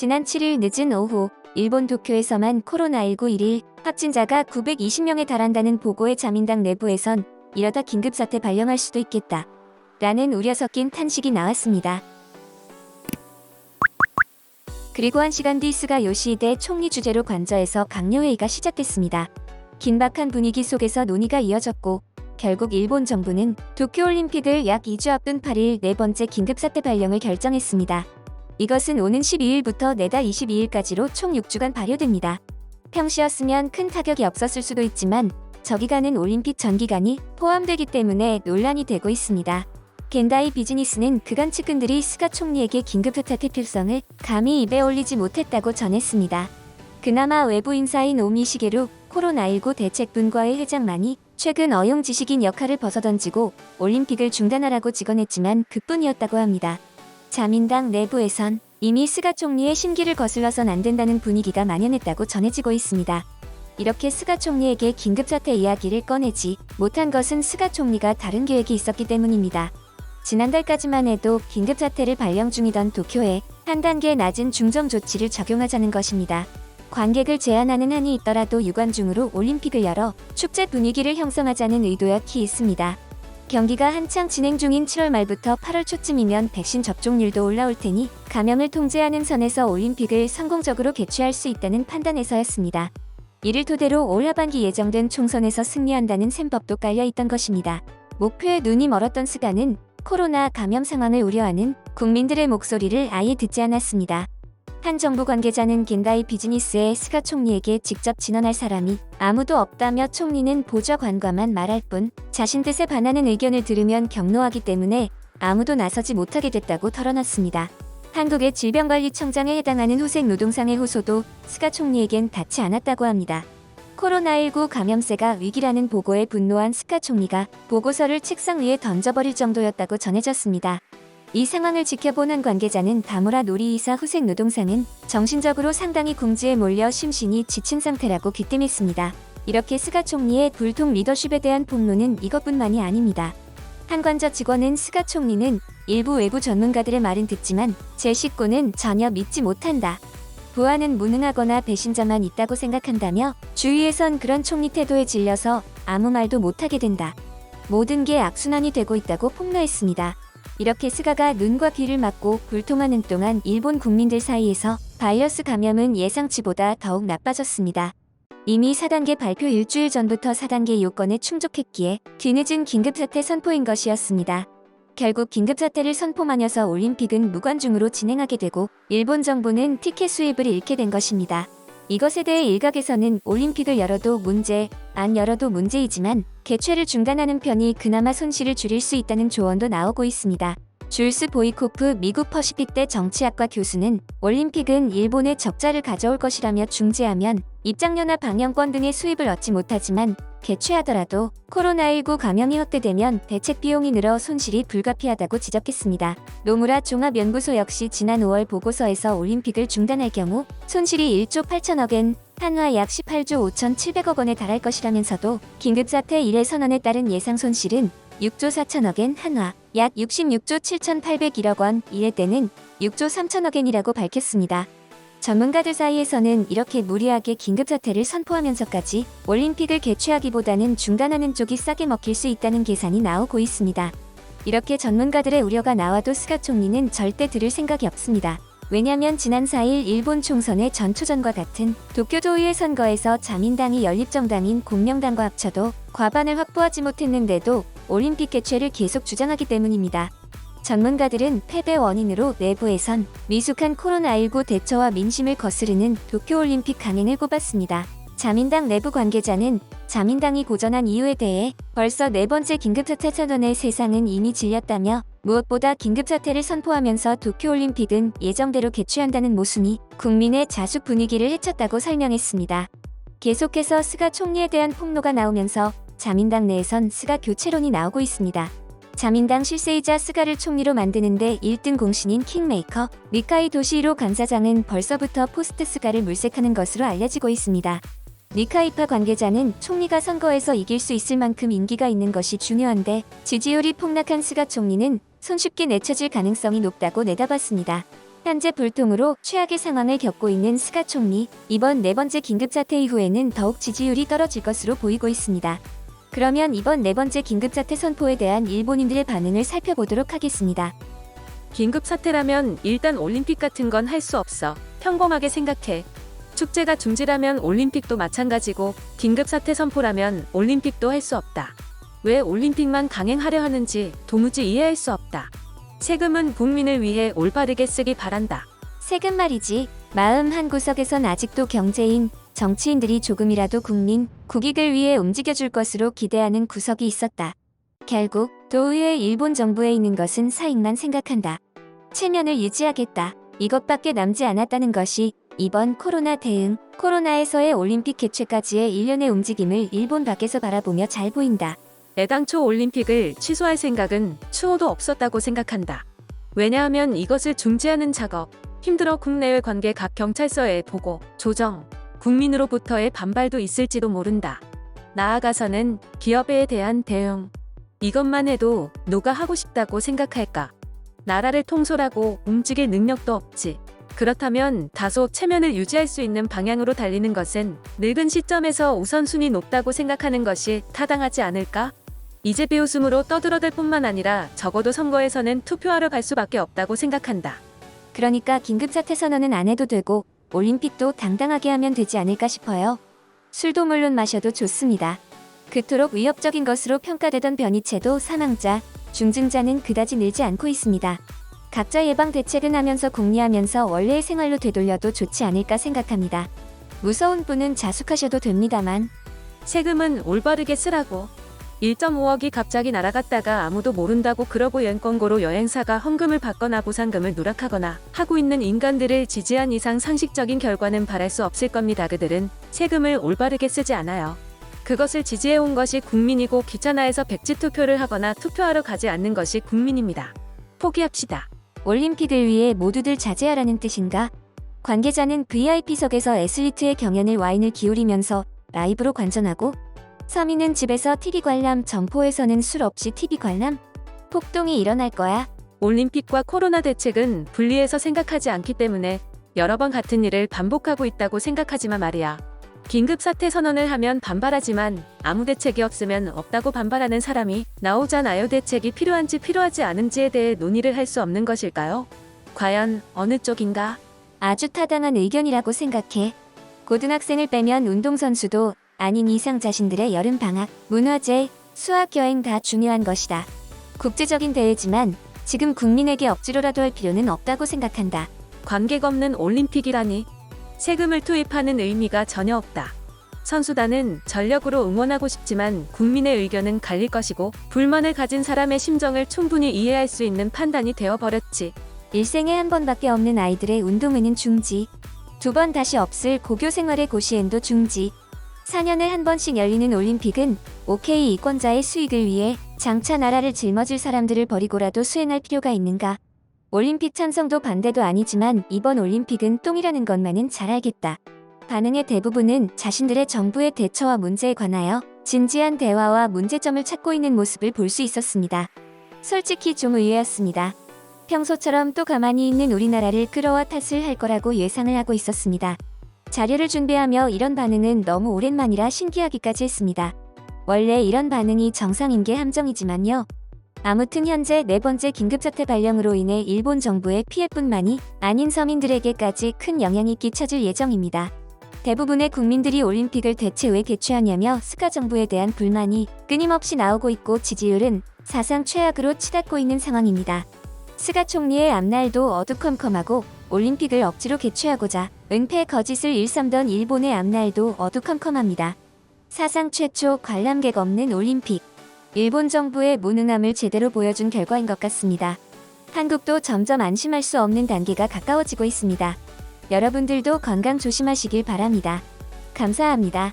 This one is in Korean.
지난 7일 늦은 오후 일본 도쿄에서만 코로나19 1일 확진자가 920명에 달한다는 보고에 자민당 내부에선 이러다 긴급사태 발령할 수도 있겠다. 라는 우려 섞인 탄식이 나왔습니다. 그리고 한 시간 뒤 스가 요시히데 총리 주재로 관저에서 강요회의가 시작됐습니다. 긴박한 분위기 속에서 논의가 이어졌고 결국 일본 정부는 도쿄올림픽을 약 2주 앞둔 8일 네 번째 긴급사태 발령을 결정했습니다. 이것은 오는 12일부터 내달 22일까지로 총 6주간 발효됩니다. 평시였으면 큰 타격이 없었을 수도 있지만 저기간은 올림픽 전 기간이 포함되기 때문에 논란이 되고 있습니다. 겐다이 비즈니스는 그간 측근들이 스가 총리에게 긴급사태 필성을 감히 입에 올리지 못했다고 전했습니다. 그나마 외부 인사인 오미 시게루 코로나19 대책분과의 회장만이 최근 어용 지식인 역할을 벗어던지고 올림픽을 중단하라고 직언했지만 그뿐이었다고 합니다. 자민당 내부에선 이미 스가 총리의 심기를 거슬러선 안 된다는 분위기가 만연했다고 전해지고 있습니다. 이렇게 스가 총리에게 긴급사태 이야기를 꺼내지 못한 것은 스가 총리가 다른 계획이 있었기 때문입니다. 지난달까지만 해도 긴급사태를 발령 중이던 도쿄에 한 단계 낮은 중정 조치를 적용하자는 것입니다. 관객을 제한하는 한이 있더라도 유관중으로 올림픽을 열어 축제 분위기를 형성하자는 의도였기 있습니다. 경기가 한창 진행 중인 7월 말부터 8월 초쯤이면 백신 접종률도 올라올 테니 감염을 통제하는 선에서 올림픽을 성공적으로 개최할 수 있다는 판단에서였습니다. 이를 토대로 올 하반기 예정된 총선에서 승리한다는 셈법도 깔려 있던 것입니다. 목표에 눈이 멀었던 스가는 코로나 감염 상황을 우려하는 국민들의 목소리를 아예 듣지 않았습니다. 한 정부 관계자는 겐다이 비즈니스의 스가 총리에게 직접 진언할 사람이 아무도 없다며 총리는 보좌 관과만 말할 뿐 자신 뜻에 반하는 의견을 들으면 경로하기 때문에 아무도 나서지 못하게 됐다고 털어놨습니다. 한국의 질병관리청장에 해당하는 후생 노동상의 호소도 스가 총리에겐 닿지 않았다고 합니다. 코로나19 감염세가 위기라는 보고에 분노한 스카 총리가 보고서를 책상 위에 던져버릴 정도였다고 전해졌습니다. 이 상황을 지켜본 한 관계자는 다무라 놀이이사 후생 노동상은 정신적으로 상당히 궁지에 몰려 심신이 지친 상태라고 귀띔했습니다. 이렇게 스가 총리의 불통 리더십에 대한 폭로는 이것뿐만이 아닙니다. 한 관저 직원은 스가 총리는 일부 외부 전문가들의 말은 듣지만 제 식구는 전혀 믿지 못한다. 부하는 무능하거나 배신자만 있다고 생각한다며 주위에선 그런 총리 태도에 질려서 아무 말도 못하게 된다. 모든 게 악순환이 되고 있다고 폭로했습니다. 이렇게 스가가 눈과 귀를 막고 불통하는 동안 일본 국민들 사이에서 바이러스 감염은 예상치보다 더욱 나빠졌습니다. 이미 4단계 발표 일주일 전부터 4단계 요건에 충족했기에 뒤늦은 긴급사태 선포인 것이었습니다. 결국 긴급사태를 선포하면서 올림픽은 무관중으로 진행하게 되고 일본 정부는 티켓 수입을 잃게 된 것입니다. 이것에 대해 일각에서는 올림픽을 열어도 문제, 안 열어도 문제이지만 개최를 중단하는 편이 그나마 손실을 줄일 수 있다는 조언도 나오고 있습니다. 줄스 보이코프 미국 퍼시픽대 정치학과 교수는 올림픽은 일본의 적자를 가져올 것이라며 중재하면 입장료나 방영권 등의 수입을 얻지 못하지만 개최하더라도 코로나19 감염이 확대되면 대책 비용이 늘어 손실이 불가피하다고 지적했습니다. 노무라 종합연구소 역시 지난 5월 보고서에서 올림픽을 중단할 경우 손실이 1조 8천억엔 한화 약 18조 5,700억 원에 달할 것이라면서도 긴급사태 1회 선언에 따른 예상 손실은 6조 4천억엔 한화 약 66조 7,801억 원, 이에 때는 6조 3천억엔이라고 밝혔습니다. 전문가들 사이에서는 이렇게 무리하게 긴급사태를 선포하면서까지 올림픽을 개최하기보다는 중단하는 쪽이 싸게 먹힐 수 있다는 계산이 나오고 있습니다. 이렇게 전문가들의 우려가 나와도 스가 총리는 절대 들을 생각이 없습니다. 왜냐면 지난 4일 일본 총선의 전초전과 같은 도쿄도의회 선거에서 자민당이 연립정당인 공명당과 합쳐도 과반을 확보하지 못했는데도 올림픽 개최를 계속 주장하기 때문입니다. 전문가들은 패배 원인으로 내부에선 미숙한 코로나19 대처와 민심을 거스르는 도쿄올림픽 강행을 꼽았습니다. 자민당 내부 관계자는 자민당이 고전한 이유에 대해 벌써 네 번째 긴급사태 선언에 세상은 이미 질렸다며 무엇보다 긴급사태를 선포하면서 도쿄올림픽은 예정대로 개최한다는 모순이 국민의 자숙 분위기를 해쳤다고 설명했습니다. 계속해서 스가 총리에 대한 폭로가 나오면서 자민당 내에선 스가 교체론이 나오고 있습니다. 자민당 실세이자 스가를 총리로 만드는데 1등 공신인 킹메이커 니카이 도시히로 간사장은 벌써부터 포스트 스가를 물색하는 것으로 알려지고 있습니다. 니카이파 관계자는 총리가 선거에서 이길 수 있을 만큼 인기가 있는 것이 중요한데 지지율이 폭락한 스가 총리는 손쉽게 내쳐질 가능성이 높다고 내다봤습니다. 현재 불통으로 최악의 상황을 겪고 있는 스가 총리, 이번 네 번째 긴급사태 이후에는 더욱 지지율이 떨어질 것으로 보이고 있습니다. 그러면 이번 네 번째 긴급사태 선포에 대한 일본인들의 반응을 살펴보도록 하겠습니다. 긴급 사태라면 일단 올림픽 같은 건 할 수 없어. 평범하게 생각해. 축제가 중지라면 올림픽도 마찬가지고 긴급 사태 선포라면 올림픽도 할 수 없다. 왜 올림픽만 강행하려 하는지 도무지 이해할 수 없다. 세금은 국민을 위해 올바르게 쓰기 바란다. 세금 말이지. 마음 한 구석에선 아직도 경제인, 정치인들이 조금이라도 국민, 국익을 위해 움직여줄 것으로 기대하는 구석이 있었다. 결국 도의회 일본 정부에 있는 것은 사익만 생각한다. 체면을 유지하겠다. 이것밖에 남지 않았다는 것이 이번 코로나 대응, 코로나에서의 올림픽 개최까지의 일련의 움직임을 일본 밖에서 바라보며 잘 보인다. 애당초 올림픽을 취소할 생각은 추호도 없었다고 생각한다. 왜냐하면 이것을 중지하는 작업, 힘들어 국내외 관계 각 경찰서에 보고, 조정, 국민으로부터의 반발도 있을지도 모른다. 나아가서는 기업에 대한 대응. 이것만 해도 누가 하고 싶다고 생각할까? 나라를 통솔하고 움직일 능력도 없지. 그렇다면 다소 체면을 유지할 수 있는 방향으로 달리는 것은 늙은 시점에서 우선순위 높다고 생각하는 것이 타당하지 않을까? 이제 비웃음으로 떠들어댈 뿐만 아니라 적어도 선거에서는 투표하러 갈 수밖에 없다고 생각한다. 그러니까 긴급사태 선언은 안 해도 되고 올림픽도 당당하게 하면 되지 않을까 싶어요. 술도 물론 마셔도 좋습니다. 그토록 위협적인 것으로 평가되던 변이체도 사망자, 중증자는 그다지 늘지 않고 있습니다. 각자 예방 대책은 하면서 공리하면서 원래의 생활로 되돌려도 좋지 않을까 생각합니다. 무서운 분은 자숙하셔도 됩니다만 세금은 올바르게 쓰라고. 1.5억이 갑자기 날아갔다가 아무도 모른다고 그러고 여행권고로 여행사가 헌금을 받거나 보상금을 누락하거나 하고 있는 인간들을 지지한 이상 상식적인 결과는 바랄 수 없을 겁니다. 그들은 세금을 올바르게 쓰지 않아요. 그것을 지지해온 것이 국민이고 귀찮아해서 백지 투표를 하거나 투표하러 가지 않는 것이 국민입니다. 포기합시다. 올림픽을 위해 모두들 자제하라는 뜻인가? 관계자는 VIP석에서 애슬리트의 경연을 와인을 기울이면서 라이브로 관전하고 서민은 집에서 TV 관람, 점포에서는 술 없이 TV 관람? 폭동이 일어날 거야. 올림픽과 코로나 대책은 분리해서 생각하지 않기 때문에 여러 번 같은 일을 반복하고 있다고 생각하지만 말이야. 긴급 사태 선언을 하면 반발하지만 아무 대책이 없으면 없다고 반발하는 사람이 나오잖아요. 대책이 필요한지 필요하지 않은지에 대해 논의를 할 수 없는 것일까요? 과연 어느 쪽인가? 아주 타당한 의견이라고 생각해. 고등학생을 빼면 운동선수도 아닌 이상 자신들의 여름 방학, 문화재, 수학 여행 다 중요한 것이다. 국제적인 대회지만 지금 국민에게 억지로라도 할 필요는 없다고 생각한다. 관계가 없는 올림픽이라니 세금을 투입하는 의미가 전혀 없다. 선수단은 전력으로 응원하고 싶지만 국민의 의견은 갈릴 것이고 불만을 가진 사람의 심정을 충분히 이해할 수 있는 판단이 되어버렸지. 일생에 한 번밖에 없는 아이들의 운동회는 중지. 두 번 다시 없을 고교 생활의 고시엔도 중지. 4년에 한 번씩 열리는 올림픽은 OK 이권자의 수익을 위해 장차 나라를 짊어질 사람들을 버리고라도 수행할 필요가 있는가? 올림픽 찬성도 반대도 아니지만 이번 올림픽은 똥이라는 것만은 잘 알겠다. 반응의 대부분은 자신들의 정부의 대처와 문제에 관하여 진지한 대화와 문제점을 찾고 있는 모습을 볼 수 있었습니다. 솔직히 좀 의외였습니다. 평소처럼 또 가만히 있는 우리나라를 끌어와 탓을 할 거라고 예상을 하고 있었습니다. 자료를 준비하며 이런 반응은 너무 오랜만이라 신기하기까지 했습니다. 원래 이런 반응이 정상인 게 함정이지만요. 아무튼 현재 네 번째 긴급사태 발령으로 인해 일본 정부의 피해뿐만이 아닌 서민들에게까지 큰 영향이 끼쳐질 예정입니다. 대부분의 국민들이 올림픽을 대체 왜 개최하냐며 스가 정부에 대한 불만이 끊임없이 나오고 있고 지지율은 사상 최악으로 치닫고 있는 상황입니다. 스가 총리의 앞날도 어두컴컴하고 올림픽을 억지로 개최하고자 은폐 거짓을 일삼던 일본의 앞날도 어두컴컴합니다. 사상 최초 관람객 없는 올림픽. 일본 정부의 무능함을 제대로 보여준 결과인 것 같습니다. 한국도 점점 안심할 수 없는 단계가 가까워지고 있습니다. 여러분들도 건강 조심하시길 바랍니다. 감사합니다.